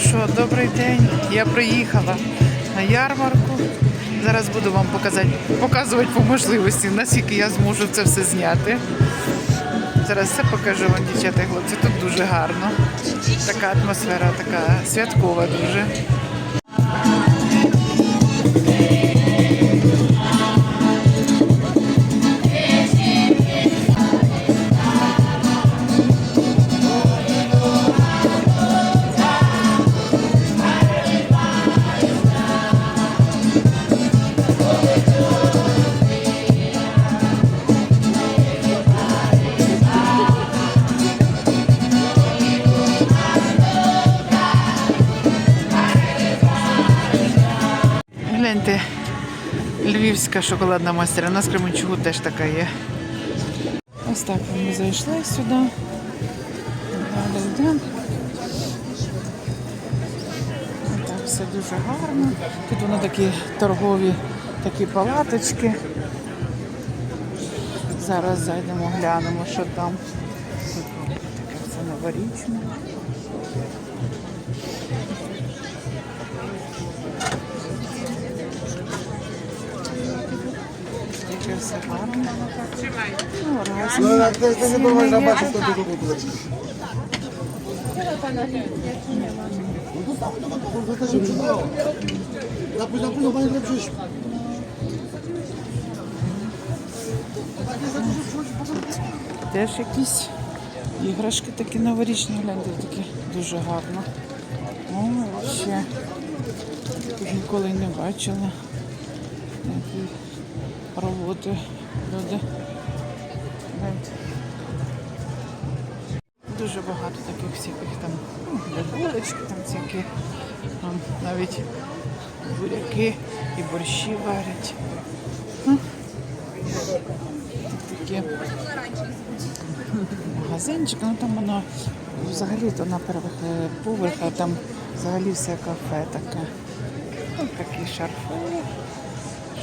Що, добрий день. Я приїхала на ярмарку. Зараз буду вам показати, показувати по можливості, наскільки я зможу це все зняти. Зараз все покажу вам, дівчата і хлопці. Тут дуже гарно. Така атмосфера, така святкова дуже. Львівська шоколадна майстерня. У нас в Кременчугу теж така є. Ось так ми зайшли сюди. Так, все дуже гарно. Тут воно такі торгові такі палаточки. Зараз зайдемо, глянемо, що там. Таке все новорічне. Теж якісь іграшки такі новорічні, гляньте, такі дуже гарно. О, ще ніколи не бачила. Роботи люди. Дуже багато таких всяких там ну, булочки, там всякі там навіть буряки і борщі варять. Ну, такі магазинчик, ну там воно взагалі-то на перших е, поверхах, там взагалі все кафе таке. Ну, такі шарфи,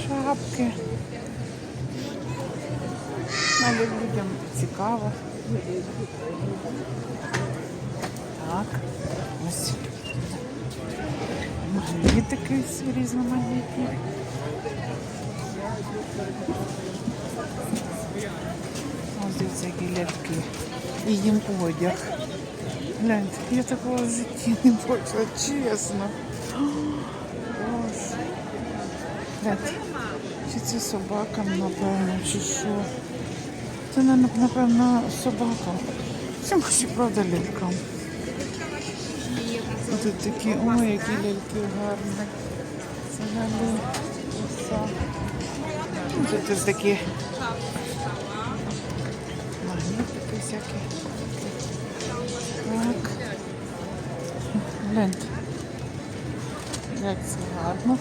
шапки. Але людям цікаво. Так, ось магнітики всі різноманітні. Ось дивіться, які лятки. І їм одяг. Гляньте, я такого в житті не бачила, чесно. Гляньте, чи це собакам, напевно, чи що. Це, напевно, собакам. Це може, правда, лялькам. Тут такі, ой, які ляльки гарні. Це. Ну, Тут ось такі магнітики всякі. Так. Гляньте. Як це гарно.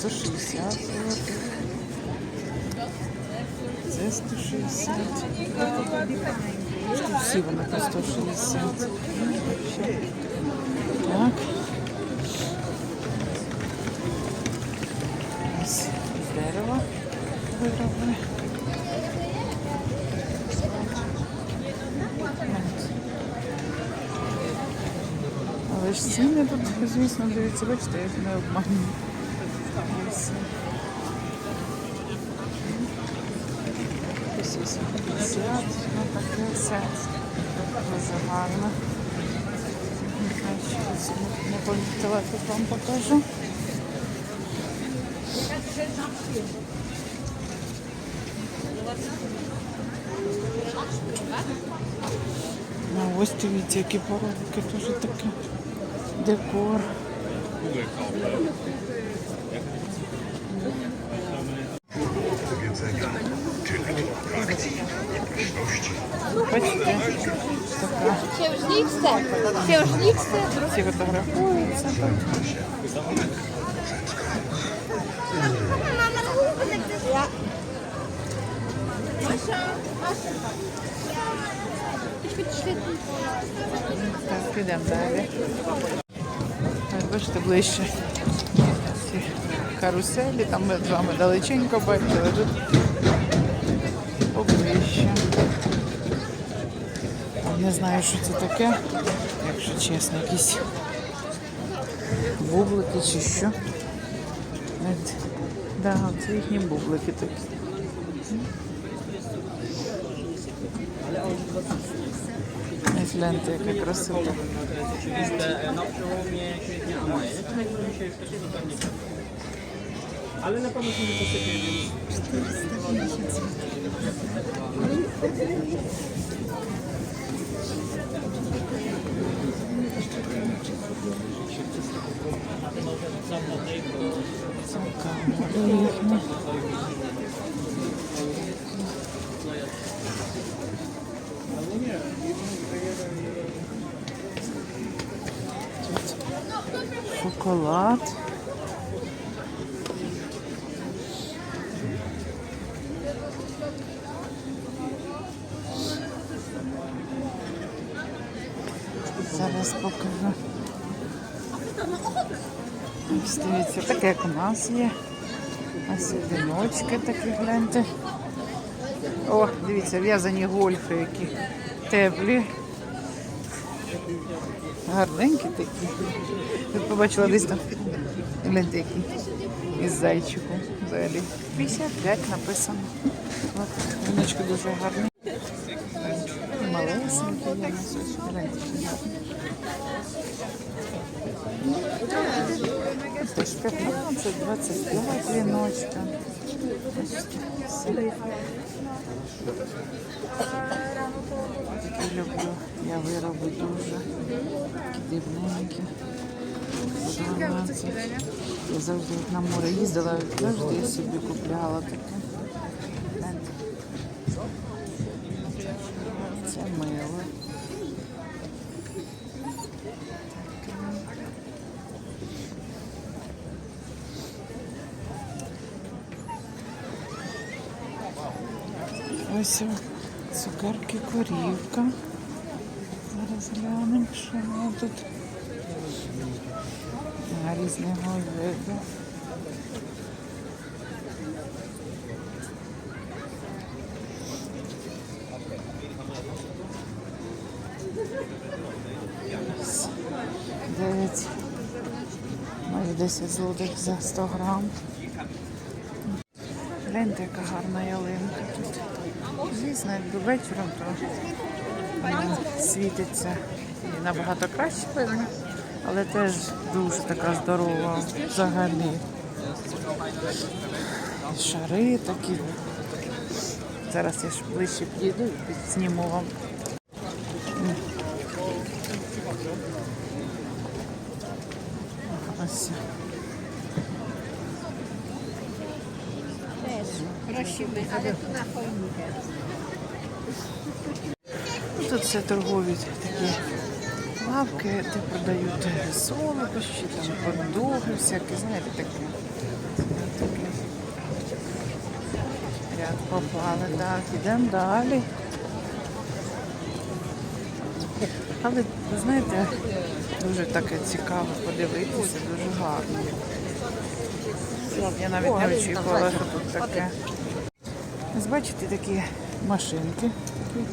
160 злотих. 160. Всі вони по 160. Так. Ось з дерева вироби. Але ж ціни тут, звісно, дивіться, бачите, я не обманюю. 250, ну таке все дуже гарно. Не помітила, тут вам покажу. Ну, ось дивіться, які поробки, дуже таке. Декор. Бачите, така Księżniczce, księżniczce, всі фотографуються. Так, підемо далі. Бачите, ближче. Ці каруселі, там ми з вами далеченько бачили, тут поближче. Там Не знаю, що це таке, якщо чесно, якісь бублики чи що. Да, це їхні бублики такі. Гляньте, яка красота. Ale na pewno się nie posypie. Це камера їхня. Тут шоколад. Зараз покажу. Ось дивіться, таке як у нас є. Ось віночки такі гляньте. О, дивіться, в'язані гольфи які теплі. Гарненькі такі. Я побачила десь там. Гляньте які. Із зайчиком взагалі. 55 написано. От, віночки дуже гарні. Малесенькі є нас. Гляньте. Теж 15, 25 віночка. Люблю. Я вироби дуже. Дивненькі. Я завжди на море їздила, завжди собі купляла таке. Ось цукерки корівка. Зараз глянемо, що воно тут. А, різного виду. Дев'ять. Майже 10 злотих за 100 грам. Гляньте, яка гарна ялинка тут. Звісно, якби вечором, то світиться і набагато краще видно, але теж дуже така здорова взагалі. Шари такі. Зараз я ж ближче підійду і підсніму вам. Ось. Prosimy, ale tu na choinkę. Тут торгові такі лавки, де продають солодощі, там подуги, всякі, знаєте, таке. Ряд попали, так, ідемо далі. Але ви знаєте, дуже таке цікаво подивитися, дуже гарно. Я навіть не очікувала, що тут таке. Ось бачите такі машинки, такі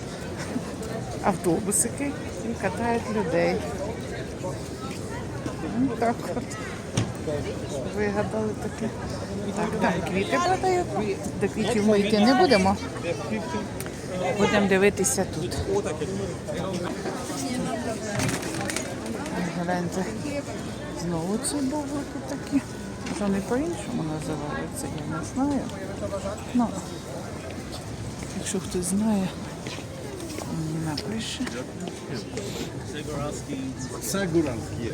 автобусики і катають людей. Ну, так от. Вигадали таке. Так, там квіти продають. До квітів ми йти не будемо. Будемо дивитися тут. Гляньте. Знову ці бублики такі. Вони по-іншому називаються, я не знаю. Ну, якщо хтось знає, Séguranskie.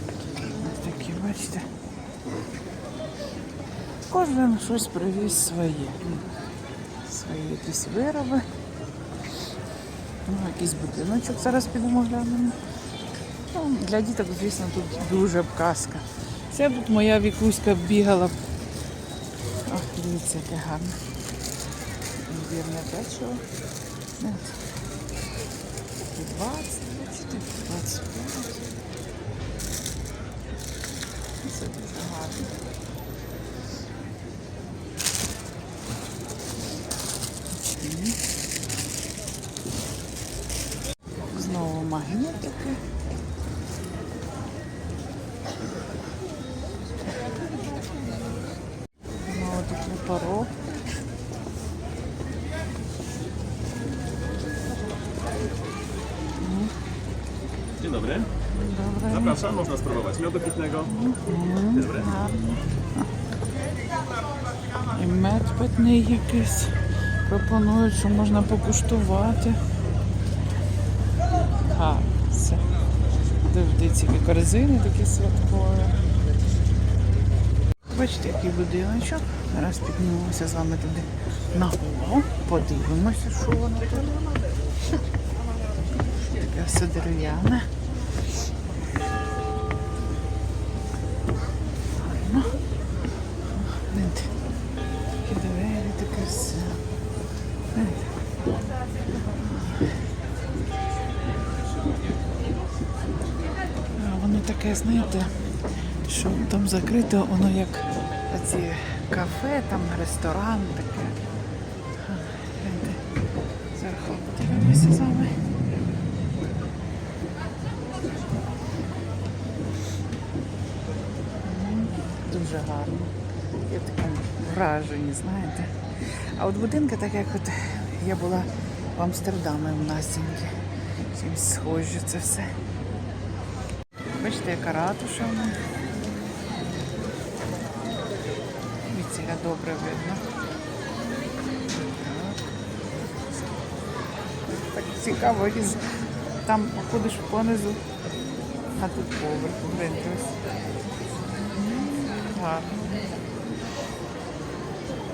Ось такі, бачите. Кожен щось привіз своє. Свої якісь вироби. Ну, якийсь будиночок зараз підемо глянемо. Ну, для діток, звісно, тут дуже б казка. Це тут моя вікуська бігала. Ох, дивіться, яке гарне. Вірне печиво. От. 20, бачите, 25. Це дуже гарно. Знову мед питний якийсь. Пропонують, що можна покуштувати. А, все. Дивіться, які корзини такі святкові. Бачите, який будиночок. Зараз піднімемося з вами туди на гору. Подивимося, що воно тут. Таке все дерев'яне. Знаєте, що там закрито, воно як оці кафе, там ресторан таке. Зверху подивимося з вами. Дуже гарно. Я в такому враженні, знаєте. А от будинки, так як от я була в Амстердамі в Настіньки. Чимось схожі це все. Бачите, яка ратуша в добре видно. Так цікаво, із- там ходиш понизу, а тут поверх, гляньте ось. Гарно.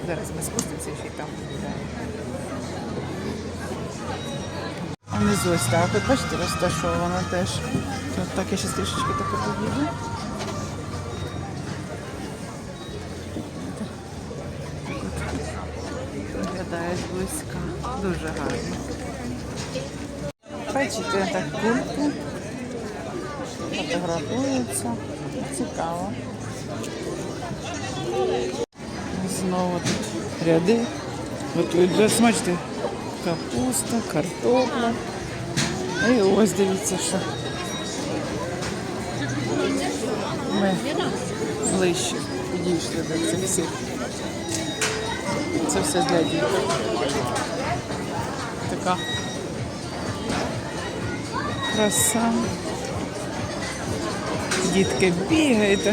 Зараз ми спустимося ще й там внизу ось так, от бачите, розташовано теж. Тут так я ще трішечки таке підійду. Виглядає близько. Дуже гарно. Бачите, так кульки. Фотографуються. Цікаво. Знову тут ряди. Готують вже смачте. Капуста, картопля. І ось дивіться, що. Ми ближче підійшли до цих всіх. Це все для діток. Така краса. Дітки бігають.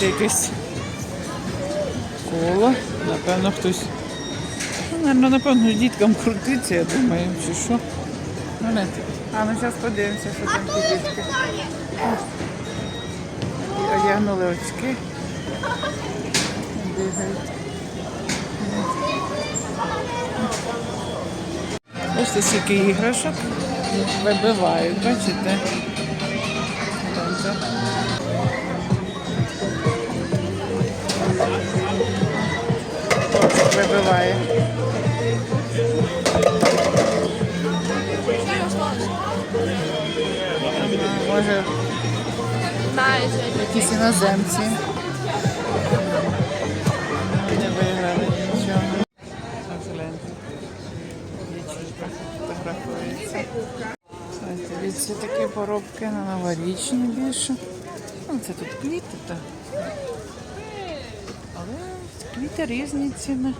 Бачите, якесь коло. Напевно, хтось. Ну, напевно, діткам крутиться, я думаю, чи що. Ну, не. А ну зараз подивимося, що там ті дітки. Одягнули очки. Бігають. Бачите, скільки іграшок вибивають, бачите? Якісь іноземці. Не виграли нічого. Фотографується. Дивіться, такі поробки на новорічні більше. Ну, це тут квіти, так. Але квіти різні ціни.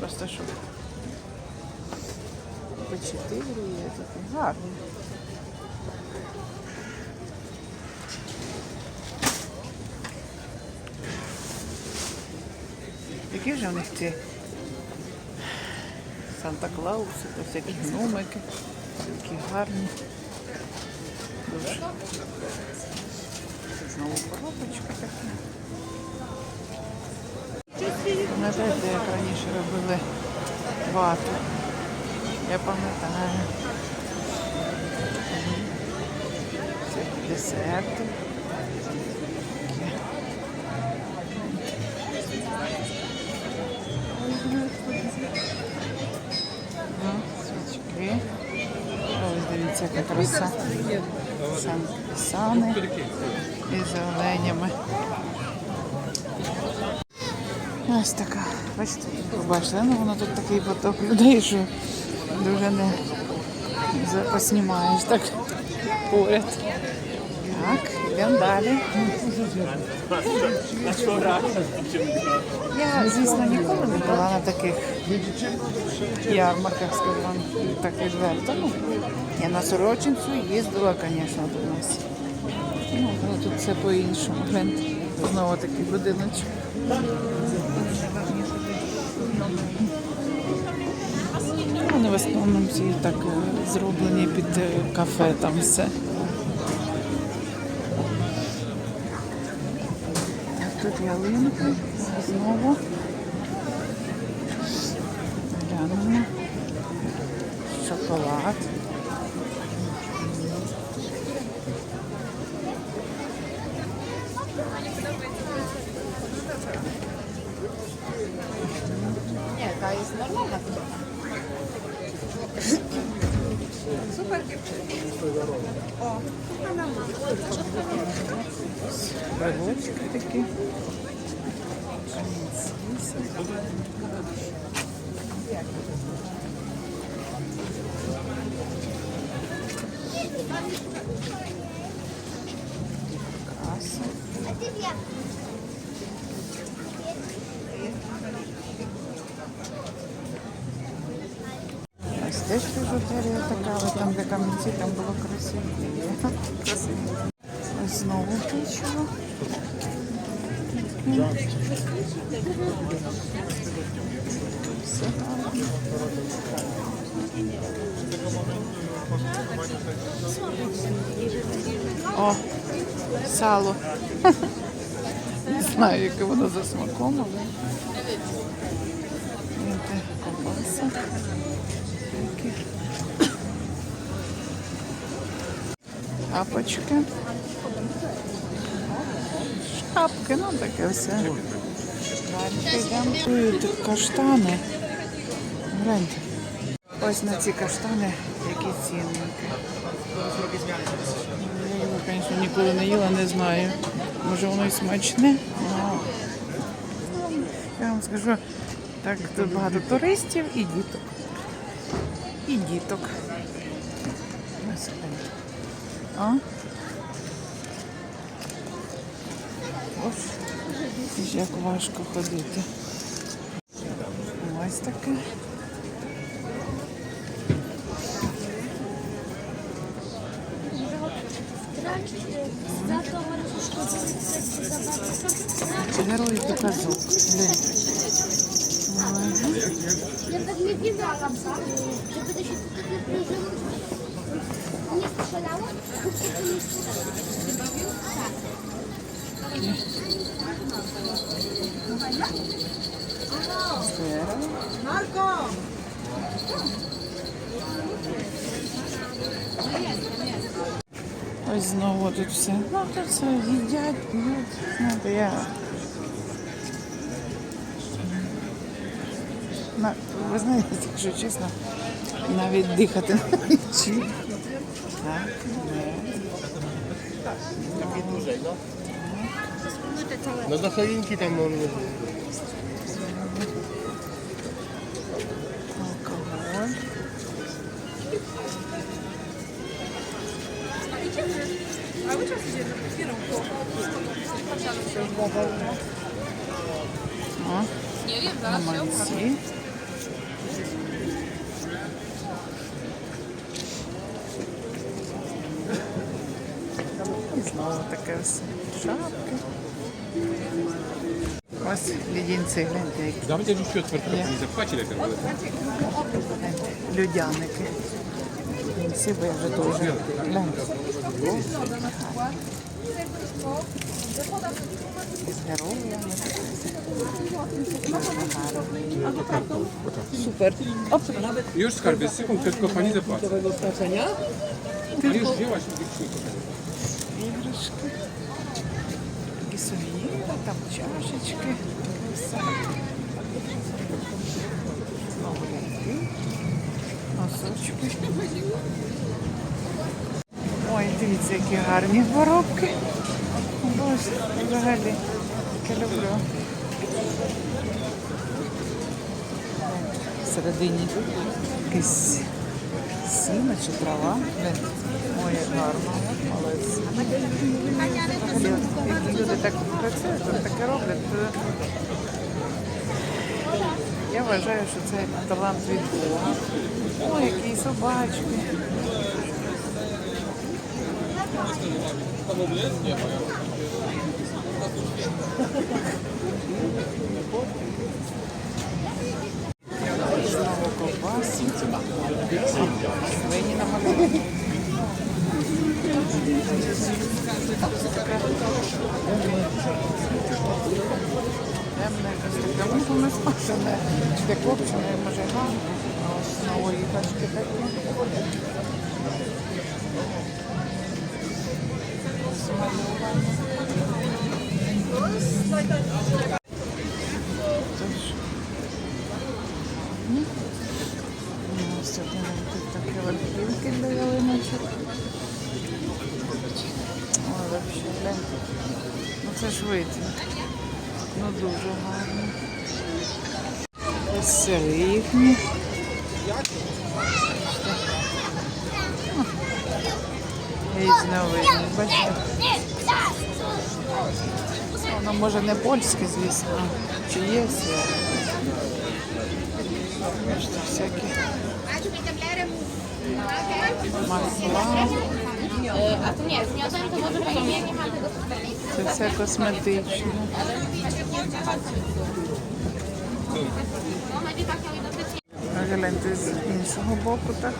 Просто що по 4 є такі гарні. Які ж у них ці Санта-Клауси та всякі гномики. Такі гарні. Дуже. Знову коробочка така. Пам'ятаєте, як раніше робили вату? Я пам'ятаю. Десерти. Дивіться, яка краса. Сани із оленями. Ось така. Бачите, побачите, ну воно тут такий поток людей, що дуже не поснімаєш так поряд. Йдемо. Я, звісно, ніколи не була на таких ярмарках, скажу вам так відверто. Ну, я на Сорочинцю їздила, звісно, до нас. Ну, але тут все по-іншому. Знову такий будиночок. Вони в основному всі так зроблені під кафе, там все. Тут ялинки знову. Глянемо. Шоколад. Теж біжутерія така, але там, де камінці, там було красивіше. Знову печиво. Все гарно. О, сало. Не знаю, яке воно за смаком, але. Шапочки. Шапки, ну таке все. Далі. Каштани. Гляньте. Ось на ці каштани, які цінники. Я його, звісно, ніколи не їла, не знаю. Може воно і смачне. але, Я вам скажу, так тут багато туристів і діток. І діток. А? Ось як важко ходити. Ось таке. Герої показок. Гляньте. Ja tak nie Ось знову тут все. Ну, тут все їдять, п'ють. Знаєте, я... На, ви знаєте, якщо чесно, навіть дихати не вчить. Так, do choinki tam О, гаманці. І знову таке все. Шапки. Ось лідінці, гляньте, які Давайте się otwarte, Nie. nie zapłaci lepiej. людяники. Бо вже дуже гляньте. З героями. Оп. Już skarbie, sekund, tylko pani zapłaci. Pani już wzięłaś. Іграшки. Такі сувеніри, там чашечки. Носочки. Ой. Дивіться, які гарні воробки. Боже, взагалі, таке люблю. Всередині якийсь сіно чи трава. Ой, як гарно. Молодці. Які люди так працюють, таке роблять. Я вважаю, що це талант від Бога. Ой, які собачки. Де копчене, може гарно. А ось знову їхачки такі. Ось тут такі верхівки для ялиночок. Ну це ж видно. Ну дуже гарно. Ось сири їхні. Може не польське, звісно, чи є всякі масла. Це все косметичне. Гляньте з іншого боку так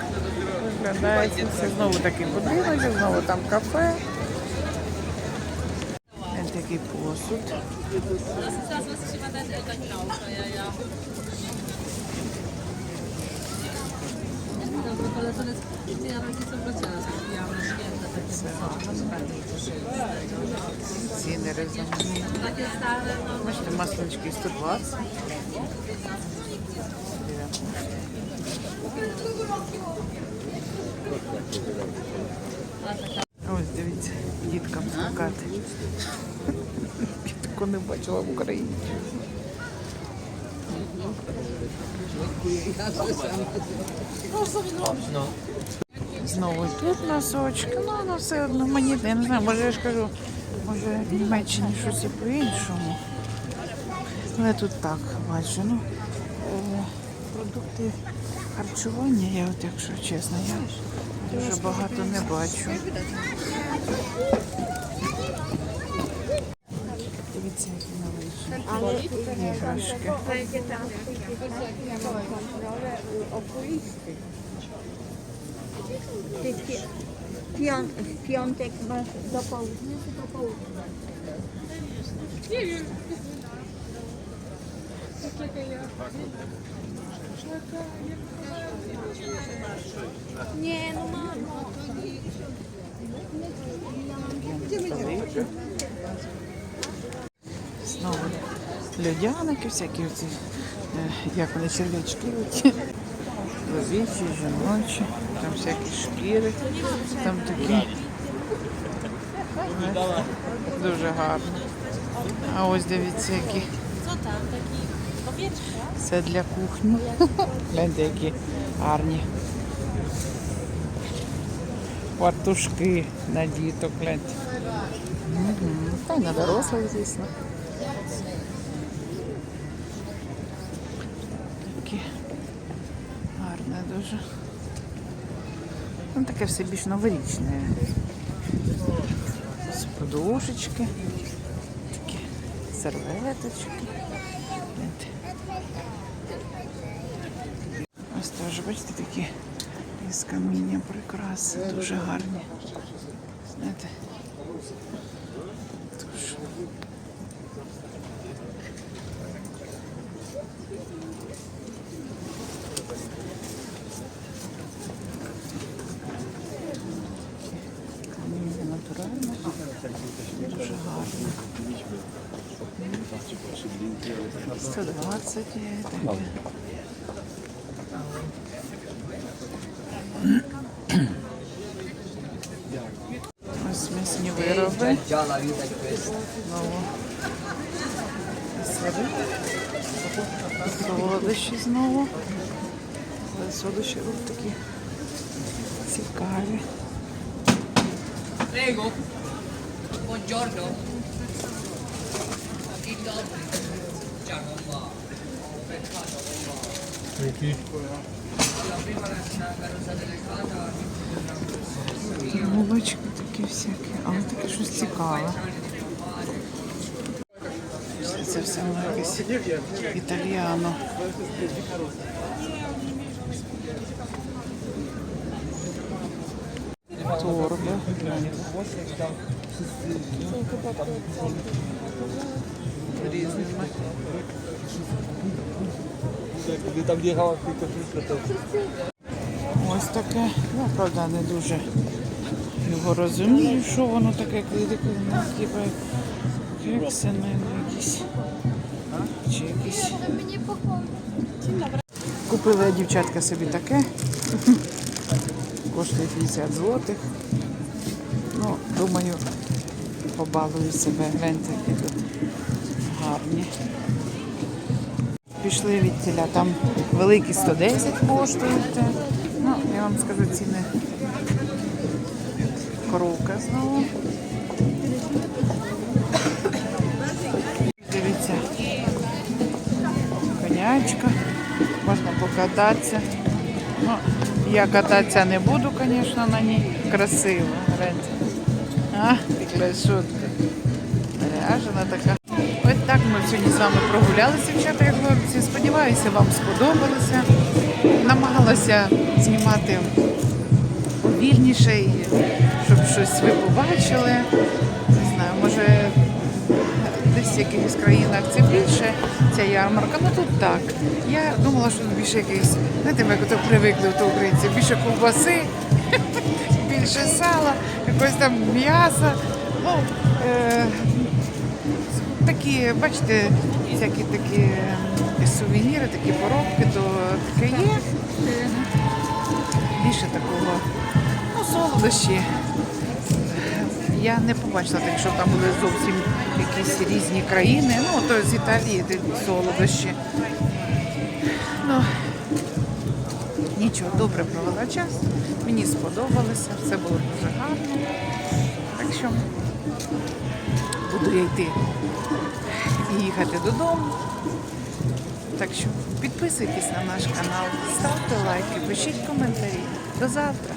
виглядає. Це знову такий будинок, знову там кафе. Ось такий посуд. Ціни резонні. Бачите, маслички 120. Ось дивіться, діткам. Я такого не бачила в Україні. Знову тут носочки, ну воно все одно мені, я не знаю, може я ж кажу, може в Німеччині щось і по-іншому. Але тут так бачу. Ну, продукти харчування, я от якщо чесно, я дуже багато не бачу. w, piątek masz do południa czy do południa? Nie wiem. Nie, no mam. Gdzie my? Льодяники, всякі оці, е, як вони черв'ячки оці. Чоловічі, жіночі, там всякі шкіри, там такі. Дуже гарно. А ось дивіться, які. Це для кухні. Гляньте, які гарні. Вартушки на діток, гляньте. Та й на дорослих, звісно. Такі гарне дуже. Ну, таке все більш новорічне. Ось подушечки, такі серветочки. Ось теж, бачите, такі із каміння прикраси, дуже гарні. Знаєте. Дуже. Каміння натуральне. Дуже гарно. 120 є таке. Сири. Знову. Сири. Солодощі знову. Але Солодощі тут такі цікаві. Prego. Buongiorno. Булочки такі всякі, але таке щось цікаве. Це все якесь італіано. Торби. Різними. Gdy tam wjechała tylko wszystko. Ось таке. Я правда не дуже його розумію, що воно таке ну, типа кекси, ну, якісь. Чи якісь. Купила дівчатка собі таке. Коштує 50 злотих. Ну, думаю, побалую себе. Гляньте, які тут гарні. Пішли від тіля. Там великі 110 коштують. Ну, я вам скажу ціни. Коровка знову. Дивіться. Конячка. Можна покататися. Ну, я кататися не буду, звісно, на ній. Красиво. гляньте. А, красотка. Ряжена така. Ось так ми сьогодні з вами прогулялися, дівчата і хлопці. Сподіваюся, вам сподобалося. Намагалася знімати повільніше, щоб щось ви побачили. Не знаю, може десь в якихось країнах це більше, ця ярмарка. Ну тут так. Я думала, що тут більше якийсь, знаєте, ми як привикли до українців, більше ковбаси, більше сала, якогось там м'яса. Ну, е, такі, бачите, всякі такі ем, сувеніри, такі поробки, то таке є. Більше такого, ну, солодощі. Я не побачила так, щоб там були зовсім якісь різні країни. Ну, то з Італії солодощі. Ну, нічого, добре провела час. Мені сподобалося, все було дуже гарно. Так що буду я йти їхати додому. Так що підписуйтесь на наш канал, ставте лайки, пишіть коментарі. До завтра.